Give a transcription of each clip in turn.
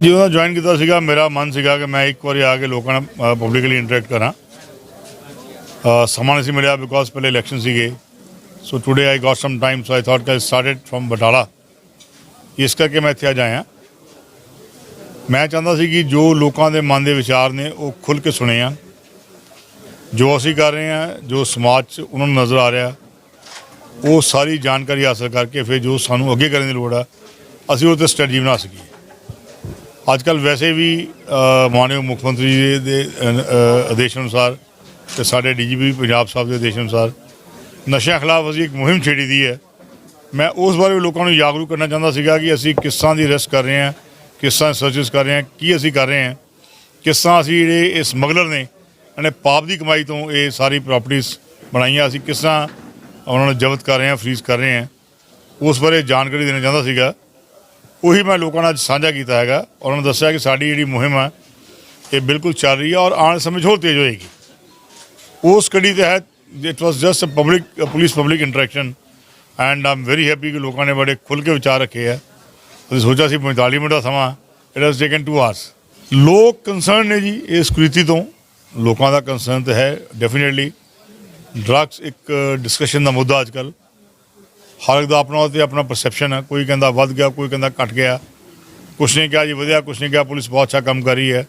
ਜਦੋਂ ਜੁਆਇਨ ਕੀਤਾ ਸੀਗਾ, ਮੇਰਾ ਮਨ ਸੀਗਾ ਕਿ ਮੈਂ ਇੱਕ ਵਾਰੀ ਆ ਕੇ ਲੋਕਾਂ ਨਾਲ ਪਬਲਿਕਲੀ ਇੰਟਰੈਕਟ ਕਰਾਂ। ਸਮਾਂ ਨਹੀਂ ਸੀ ਮਿਲਿਆ ਬਿਕੋਜ਼ ਪਹਿਲੇ ਇਲੈਕਸ਼ਨ ਸੀਗੇ। So today I got some time so I thought ਕਿ ਆਈ ਸਟਾਰਟਡ ਫਰਮ ਬਟਾਲਾ ਇਸ ਕਰਕੇ ਮੈਂ ਇੱਥੇ ਅੱਜ ਆਇਆ। ਮੈਂ ਚਾਹੁੰਦਾ ਸੀ ਕਿ ਜੋ ਲੋਕਾਂ ਦੇ ਮਨ ਦੇ ਵਿਚਾਰ ਨੇ, ਉਹ ਖੁੱਲ ਕੇ ਸੁਣੇ ਆ। ਜੋ ਅਸੀਂ ਕਰ ਰਹੇ ਹਾਂ ਜੋ ਸਮਾਜ 'ਚ ਉਹਨਾਂ ਨੂੰ ਨਜ਼ਰ ਆ ਰਿਹਾ, ਉਹ ਸਾਰੀ ਜਾਣਕਾਰੀ ਹਾਸਲ ਕਰਕੇ ਫਿਰ ਜੋ ਸਾਨੂੰ ਅੱਗੇ ਕਰਨ ਦੀ ਲੋੜ ਆ, ਅਸੀਂ ਉਹ ਤੇ ਸਟ੍ਰੈਟਜੀ ਬਣਾ ਸਕੀਏ। ਅੱਜ ਕੱਲ ਵੈਸੇ ਵੀ ਅ, ਮਾਨਯੋਗ ਮੁੱਖ ਮੰਤਰੀ ਜੀ ਦੇ ਆਦੇਸ਼ ਅਨੁਸਾਰ ਤੇ ਸਾਡੇ ਡੀਜੀਪੀ ਪੰਜਾਬ ਸਾਹਿਬ ਦੇ ਆਦੇਸ਼ ਅਨੁਸਾਰ ਨਸ਼ਿਆਂ ਖਿਲਾਫ ਅਸੀਂ ਇੱਕ ਮੁਹਿੰਮ ਛੇੜੀ ਦੀ ਹੈ। ਮੈਂ ਉਸ ਬਾਰੇ ਵੀ ਲੋਕਾਂ ਨੂੰ ਜਾਗਰੂਕ ਕਰਨਾ ਚਾਹੁੰਦਾ ਸੀਗਾ ਕਿ ਅਸੀਂ ਕਿਸ ਤਰ੍ਹਾਂ ਦੀ ਰੈਸਟ ਕਰ ਰਹੇ ਹਾਂ ਕਿਸ ਤਰ੍ਹਾਂ ਸਰਚਸ ਕਰ ਰਹੇ ਹਾਂ ਕੀ ਅਸੀਂ ਕਰ ਰਹੇ ਹਾਂ ਕਿਸ ਤਰ੍ਹਾਂ ਅਸੀਂ ਜਿਹੜੇ ਇਹ ਸਮਗਲਰ ਨੇ ਇਹਨੇ ਪਾਪ ਦੀ ਕਮਾਈ ਤੋਂ ਇਹ ਸਾਰੀ ਪ੍ਰਾਪਰਟੀਆਂ ਬਣਾਈਆਂ ਅਸੀਂ ਕਿਸ ਤਰ੍ਹਾਂ ਉਹਨਾਂ ਨੂੰ ਜ਼ਬਤ ਕਰ ਰਹੇ ਹਾਂ ਫਰੀਜ਼ ਕਰ ਰਹੇ ਹਾਂ ਉਸ ਬਾਰੇ ਜਾਣਕਾਰੀ ਦੇਣਾ ਚਾਹੁੰਦਾ ਸੀਗਾ। ਉਹੀ ਮੈਂ ਲੋਕਾਂ ਨਾਲ ਸਾਂਝਾ ਕੀਤਾ ਹੈਗਾ। ਉਹਨਾਂ ਨੂੰ ਦੱਸਿਆ ਕਿ ਸਾਡੀ ਜਿਹੜੀ ਮੁਹਿੰਮ ਹੈ ਇਹ ਬਿਲਕੁਲ ਚੱਲ ਰਹੀ ਹੈ ਔਰ ਆਉਣ ਸਮੇਂ 'ਚ ਹੋਰ ਤੇਜ਼ ਹੋਏਗੀ। ਉਸ ਕੜੀ ਤਹਿਤ it was just a public police public interaction and I'm very happy ਕਿ ਲੋਕਾਂ ਨੇ ਬੜੇ ਖੁੱਲ ਕੇ ਵਿਚਾਰ ਰੱਖੇ ਆ। ਅਸੀਂ ਸੋਚਿਆ ਸੀ 45 ਮਿੰਟ ਦਾ ਸਮਾਂ ਇਟ ਹੈਜ਼ ਟੇਕਨ 2 ਆਵਰਸ ਲੋਕ ਕੰਸਰਨ ਨੇ ਜੀ ਇਸ ਕੁਰੀਤੀ ਤੋਂ। ਲੋਕਾਂ ਦਾ ਕੰਸਰਨ ਤਾਂ ਹੈ ਡੈਫੀਨਿਟਲੀ ਡਰੱਗਸ ਇੱਕ ਡਿਸਕਸ਼ਨ ਦਾ ਮੁੱਦਾ ਅੱਜ ਕੱਲ੍ਹ। ਹਰ ਇੱਕ ਦਾ ਆਪਣਾ ਉਹ ਤੇ ਆਪਣਾ ਪਰਸੈਪਸ਼ਨ ਹੈ। ਕੋਈ ਕਹਿੰਦਾ ਵੱਧ ਗਿਆ, ਕੋਈ ਕਹਿੰਦਾ ਘਟ ਗਿਆ। ਕੁਛ ਨੇ ਕਿਹਾ ਜੀ ਵਧਿਆ, ਕੁਛ ਨੇ ਕਿਹਾ, ਪੁਲਿਸ ਬਹੁਤ ਅੱਛਾ ਕੰਮ ਕਰ ਰਹੀ ਹੈ।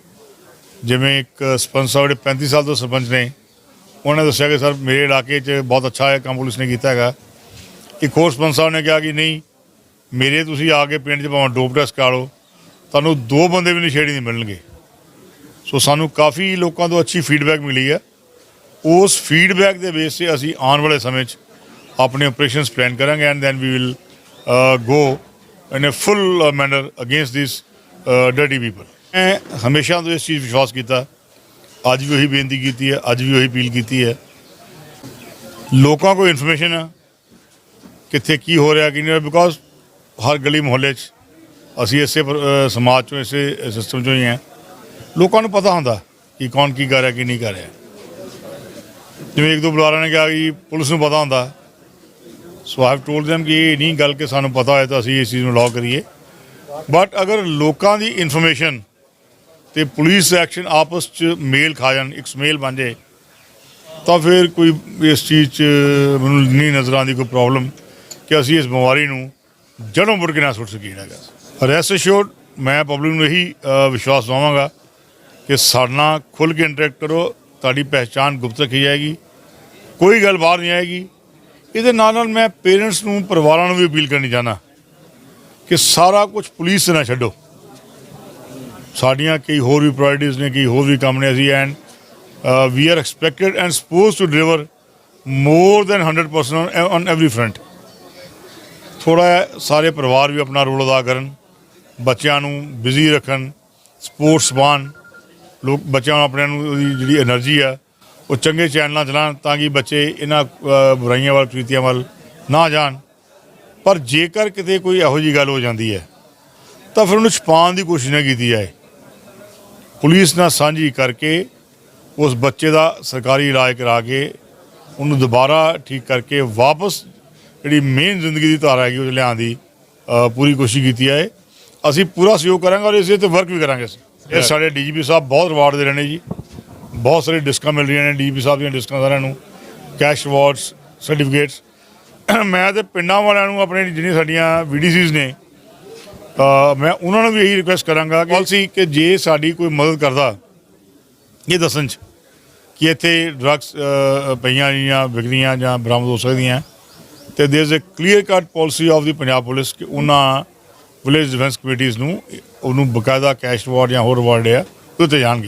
ਜਿਵੇਂ ਇੱਕ ਸਰਪੰਚ ਸਾਹਿਬ ਜਿਹੜੇ 35 ਸਾਲ ਤੋਂ ਸਰਪੰਚ ਨੇ, ਉਹਨਾਂ ਨੇ ਦੱਸਿਆ ਕਿ ਸਰ ਮੇਰੇ ਇਲਾਕੇ 'ਚ ਬਹੁਤ ਅੱਛਾ ਹੈ ਕੰਮ ਪੁਲਿਸ ਨੇ ਕੀਤਾ ਹੈਗਾ। ਇੱਕ ਹੋਰ ਸਰਪੰਚ ਸਾਹਿਬ ਨੇ ਕਿਹਾ ਕਿ ਨਹੀਂ, ਮੇਰੇ ਤੁਸੀਂ ਆ ਕੇ ਪਿੰਡ 'ਚ ਭਾਵੇਂ ਡੋਪ ਟੈਸਟ ਕਰਾ ਲਓ, ਤੁਹਾਨੂੰ ਦੋ ਬੰਦੇ ਵੀ ਨਸ਼ੇੜੀ ਨਹੀਂ ਮਿਲਣਗੇ। ਸੋ ਸਾਨੂੰ ਕਾਫੀ ਲੋਕਾਂ ਤੋਂ ਅੱਛੀ ਫੀਡਬੈਕ ਮਿਲੀ ਹੈ। ਉਸ ਫੀਡਬੈਕ ਦੇ ਬੇਸ ਤੇ ਅਸੀਂ ਆਉਣ ਵਾਲੇ ਸਮੇਂ 'ਚ ਆਪਣੇ ਆਪਰੇਸ਼ਨਸ ਪਲਾਨ ਕਰਾਂਗੇ and then we will go in a full manner against this dirty people ਮੈਂ ਹਮੇਸ਼ਾ ਤੋਂ ਇਸ ਚੀਜ਼ ਵਿਸ਼ਵਾਸ ਕੀਤਾ ਅੱਜ ਵੀ ਉਹੀ ਬੇਨਤੀ ਕੀਤੀ ਹੈ ਅੱਜ ਵੀ ਉਹੀ ਅਪੀਲ ਕੀਤੀ ਹੈ ਲੋਕਾਂ ਕੋਲ ਇਨਫੋਰਮੇਸ਼ਨ ਹੈ ਕਿੱਥੇ ਕੀ ਹੋ ਰਿਹਾ ਕੀ ਨਹੀਂ ਬਿਕੋਜ਼ ਹਰ ਗਲੀ ਮੁਹੱਲੇ 'ਚ ਅਸੀਂ ਇਸੇ ਪਰ- ਅਹ ਸਮਾਜ ਚੋਂ ਇਸੇ ਸਿਸਟਮ ਚੋਂ ਹੀ ਹਾਂ ਲੋਕਾਂ ਨੂੰ ਪਤਾ ਹੁੰਦਾ ਕਿ ਕੌਣ ਕੀ ਕਰ ਰਿਹਾ ਕੀ ਨਹੀਂ ਕਰ ਰਿਹਾ ਜਿਵੇਂ ਇੱਕ ਦੋ ਬੁਲਾਰਿਆਂ ਨੇ ਕਿਹਾ ਕਿ ਪੁਲਿਸ ਨੂੰ ਪਤਾ ਹੁੰਦਾ so I have told them ਕਿ ਇਹ ਨਹੀਂ ਗੱਲ ਕਿ ਸਾਨੂੰ ਪਤਾ ਹੋਇਆ ਤਾਂ ਅਸੀਂ ਇਸ ਚੀਜ਼ ਨੂੰ ਲਾਅ ਕਰੀਏ। ਬਟ ਅਗਰ ਲੋਕਾਂ ਦੀ ਇਨਫੋਰਮੇਸ਼ਨ ਤੇ ਪੁਲਿਸ ਐਕਸ਼ਨ ਆਪਸ ਚ ਮੇਲ ਖਾ ਜਾਣ, ਇੱਕ ਸਮੇਲ ਬਣ ਜਾਏ, ਤਾਂ ਫਿਰ ਕੋਈ ਇਸ ਚੀਜ਼ 'ਚ ਮੈਨੂੰ ਨਹੀਂ ਨਜ਼ਰ ਆਉਂਦੀ ਕੋਈ ਪ੍ਰੋਬਲਮ ਕਿ ਅਸੀਂ ਇਸ ਬਿਮਾਰੀ ਨੂੰ ਜੜੋਂ ਮੁੜ ਕੇ ਨਾ ਸੁੱਟ ਸਕੀਏ ਹੈਗਾ ਰੈਸਟ ਅਸ਼ੋਰਡ ਮੈਂ ਪਬਲਿਕ ਨੂੰ ਇਹੀ ਵਿਸ਼ਵਾਸ ਦਵਾਵਾਂਗਾ ਕਿ ਸਾਡੇ ਨਾਲ ਖੁੱਲ੍ਹ ਕੇ ਇੰਟਰੈਕਟ ਕਰੋ, ਤੁਹਾਡੀ ਪਹਿਚਾਣ ਗੁਪਤ ਰੱਖੀ ਜਾਏਗੀ। ਕੋਈ ਗੱਲ ਬਾਹਰ ਨਹੀਂ ਆਏਗੀ। ਇਹਦੇ ਨਾਲ ਨਾਲ ਮੈਂ ਪੇਰੈਂਟਸ ਨੂੰ, ਪਰਿਵਾਰਾਂ ਨੂੰ ਵੀ ਅਪੀਲ ਕਰਨੀ ਚਾਹਨਾ ਕਿ ਸਾਰਾ ਕੁਝ ਪੁਲਿਸ ਨਾ ਛੱਡੋ। ਸਾਡੀਆਂ ਕਈ ਹੋਰ ਵੀ ਪ੍ਰਾਇੋਰਟੀਜ਼ ਨੇ, ਕਈ ਹੋਰ ਵੀ ਕੰਮ ਨੇ ਅਸੀਂ and we are expected and supposed to deliver more than 100% on every front ਥੋੜਾ ਸਾਰੇ ਪਰਿਵਾਰ ਵੀ ਆਪਣਾ ਰੋਲ ਅਦਾ ਕਰਨ, ਬੱਚਿਆਂ ਨੂੰ ਬਿਜ਼ੀ ਰੱਖਣ ਸਪੋਰਟਸ ਬਾਨ ਲੋਕ ਬੱਚਿਆਂ ਨੂੰ ਆਪਣੇ ਨੂੰ ਜਿਹੜੀ એનર્ਜੀ ਆ ਉਹ ਚੰਗੇ ਚੈਨਲਾਂ ਚਲਾਉਣ ਤਾਂ ਕਿ ਬੱਚੇ ਇਹਨਾਂ ਬੁਰਾਈਆਂ ਵੱਲ ਪ੍ਰੀਤੀਆਂ ਵੱਲ ਨਾ ਜਾਣ। ਪਰ ਜੇਕਰ ਕਿਤੇ ਕੋਈ ਇਹੋ ਜੀ ਗੱਲ ਹੋ ਜਾਂਦੀ ਹੈ ਤਾਂ ਫਿਰ ਉਹਨੂੰ ਛੁਪਾਉਣ ਦੀ ਕੋਸ਼ਿਸ਼ ਨਾ ਕੀਤੀ ਜਾਏ। ਪੁਲਿਸ ਨਾਲ ਸਾਂਝੀ ਕਰਕੇ ਉਸ ਬੱਚੇ ਦਾ ਸਰਕਾਰੀ ਇਲਾਜ ਕਰਾ ਕੇ ਉਹਨੂੰ ਦੁਬਾਰਾ ਠੀਕ ਕਰਕੇ ਵਾਪਸ ਜਿਹੜੀ ਮੇਨ ਜ਼ਿੰਦਗੀ ਦੀ ਧਾਰਾ ਹੈਗੀ ਉਹ ਲਿਆਉਣ ਦੀ ਪੂਰੀ ਕੋਸ਼ਿਸ਼ ਕੀਤੀ ਹੈ ਅਸੀਂ ਪੂਰਾ ਸਹਿਯੋਗ ਕਰਾਂਗੇ ਔਰ ਇਸੇ ਤੇ ਵਰਕ ਵੀ ਕਰਾਂਗੇ ਅਸੀਂ। ਇਹ ਸਾਡੇ ਡੀਜੀਪੀ ਸਾਹਿਬ ਬਹੁਤ ਰਿਵਾਰਡ ਦੇ ਰਹੇ ਨੇ ਜੀ। ਬਹੁਤ ਸਾਰੇ ਡਿਸਕਾਂ ਮਿਲ ਰਹੀਆਂ ਨੇ ਡੀਜੀਪੀ ਸਾਹਿਬ ਦੀਆਂ ਡਿਸਕਾਂ ਸਾਰਿਆਂ ਨੂੰ, ਕੈਸ਼ ਅਵਾਰਡਸ ਸਰਟੀਫਿਕੇਟਸ। ਮੈਂ ਤੇ ਪਿੰਡਾਂ ਵਾਲਿਆਂ ਨੂੰ ਆਪਣੇ ਜਿਹੜੀਆਂ ਸਾਡੀਆਂ ਵੀਡੀਸੀਜ਼ ਨੇ ਮੈਂ ਉਹਨਾਂ ਨੂੰ ਵੀ ਇਹੀ ਰਿਕੁਐਸਟ ਕਰਾਂਗਾ ਕਿ ਪਾਲਿਸੀ ਕਿ ਜੇ ਸਾਡੀ ਕੋਈ ਮਦਦ ਕਰਦਾ, ਇਹ ਦੱਸਣ ਚ ਕਿ ਇੱਥੇ ਡਰੱਗਸ ਪਈਆਂ ਜਾਂ ਵਿਕਦੀਆਂ ਜਾਂ ਬਰਾਮਦ ਹੋ ਸਕਦੀਆਂ। ਤੇ there is a clear cut policy of the Punjab police ਕਿ ਉਹਨਾਂ ਵਿਲੇਜ ਡਿਫੈਂਸ ਕਮੇਟੀਜ਼ ਨੂੰ, ਉਹਨੂੰ ਬਕਾਇਦਾ ਕੈਸ਼ ਅਵਾਰਡ ਜਾਂ ਹੋਰ ਅਵਾਰਡ ਆ ਉਹ ਤੇ ਜਾਣਗੇ।